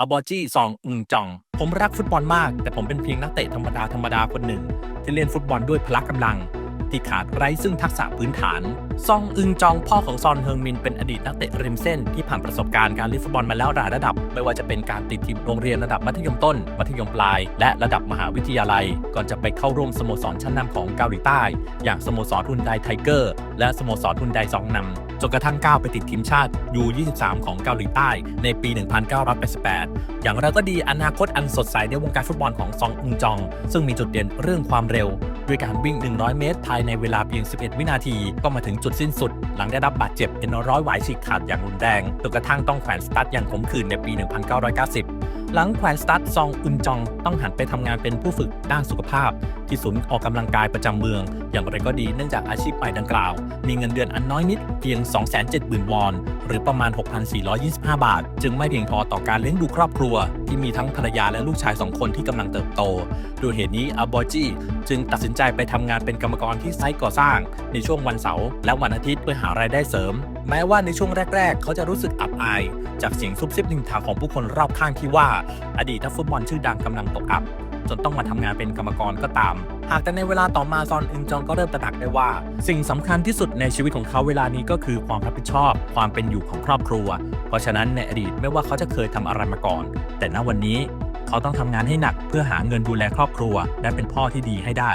อาบอจี้ซองอึงจอง ผมรักฟุตบอลมาก แต่ผมเป็นเพียงนักเตะธรรมดาธรรมดาคนหนึ่ง ที่เล่นฟุตบอลด้วยพละกำลัง ที่ขาดไร้ซึ่งทักษะพื้นฐาน ซองอึงจองพ่อของซอนเฮิงมินเป็นอดีตนักเตะริมเส้น ที่ผ่านประสบการณ์การเล่นฟุตบอลมาแล้วหลายระดับ ไม่ว่าจะเป็นการติดทีมโรงเรียนระดับมัธยมต้น มัธยมปลาย และระดับมหาวิทยาลัย ก่อนจะไปเข้าร่วมสโมสรชั้นนำของเกาหลีใต้ อย่างสโมสรฮุนไดไทเกอร์และสโมสรฮุนไดซองนำ จนกระทั่งก้าวไปติดทีมชาติ U23 ของเกาหลีใต้ในปี 1988 อย่างไรก็ดีอนาคตอันสดใสในวงการฟุตบอลของซองอึงจอง ซึ่งมีจุดเด่นเรื่องความเร็ว ด้วยการวิ่ง 100 เมตร ภายในเวลาเพียง 11 วินาที ก็มาถึงจุดสิ้นสุด หลังได้รับบาดเจ็บเป็นร้อยหวายฉีกขาดอย่างรุนแรงจนกระทั่งต้องแขวนสตั๊ดอย่างขมขื่นในปี 1990 หลังแขวนสตั๊ดซองอึนจองต้องหันไปทำงานเป็นผู้ฝึกด้านสุขภาพ ที่ศูนย์ออกกำลังกายประจำเมือง อย่างไรก็ดีเนื่องจากอาชีพใหม่ดังกล่าว มีเงินเดือนอันน้อยนิดเพียง 270,000 วอน หรือประมาณ 6,425 บาท จึงไม่เพียงพอต่อการเลี้ยงดูครอบครัว ที่มีทั้งภรรยาและลูกชายสองคนที่กำลังเติบโตด้วยเหตุนี้อาบอจีจึงตัดสินใจไปทำงานเป็นกรรมกรที่ไซต์ก่อสร้าง ในช่วงวันเสาร์และวันอาทิตย์เพื่อหารายได้เสริม แม้ว่าในช่วงแรก ๆ เขาจะรู้สึกอับอาย จากเสียงซุบซิบนินทาของผู้คนรอบข้างที่ว่า อดีตนักฟุตบอลชื่อดังกำลังตกอับ จนต้องมาทำงานเป็นกรรมกรก็ตาม หากแต่ในเวลาต่อมาซอนอึนจองก็เริ่มตระหนักได้ว่า สิ่งสำคัญที่สุดในชีวิตของเขาเวลานี้ก็คือความรับผิดชอบ ความเป็นอยู่ของครอบครัว เพราะฉะนั้นในอดีตไม่ว่าเขาจะเคยทำอะไรมาก่อน แต่ณวันนี้ เขาต้องทำงานให้หนักเพื่อหาเงินดูแลครอบครัว และเป็นพ่อที่ดีให้ได้